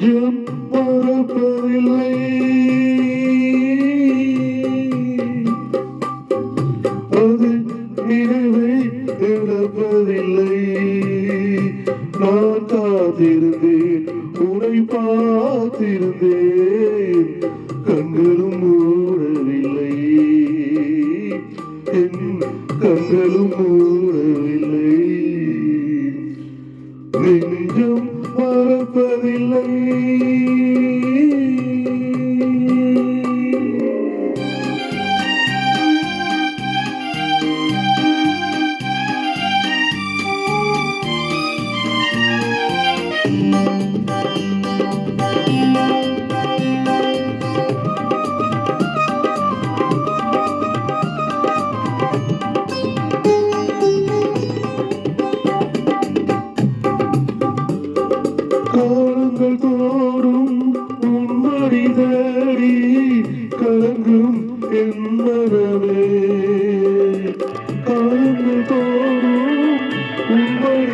நெஞ்சம் மறப்பதில்லை அது நினைவை இழப்பதில்லை நான் காத்திருந்தேன் உனை பார்த்திருந்தேன். கண்களும் மூடவில்லை. என் கண்களும் மூ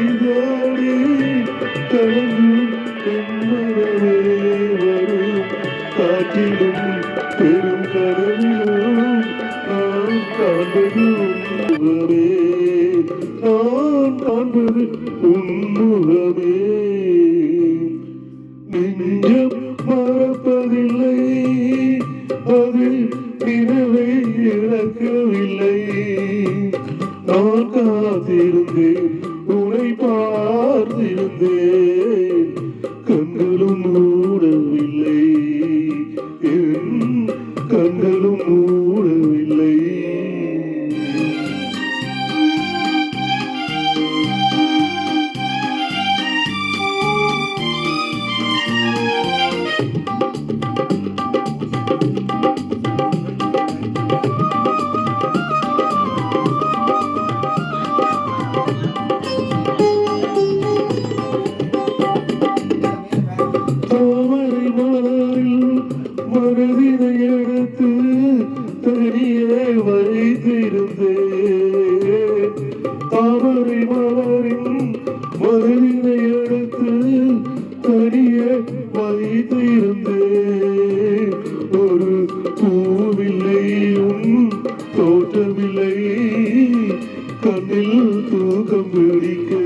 உன்மடி தேடி கலங்கும் வரும். காற்றிலும் பெரும் கடலிலும் நான் காண்பது உன்முகமே நான் காண்பது உன்முகமே நெஞ்சம் மறப்பதில்லை அது நினைவை இழக்கவில்லை. நான் காத்திருந்தேன் மனதினை எடுத்து தனியே வைத்திருந்தேன் தாமரை மலரின் மனதினை எடுத்து தனியே வைத்திருந்தேன் ஒரு பூவில்லையும் தோற்றமில்லை. கண்ணில் தூக்கம் பிடிக்க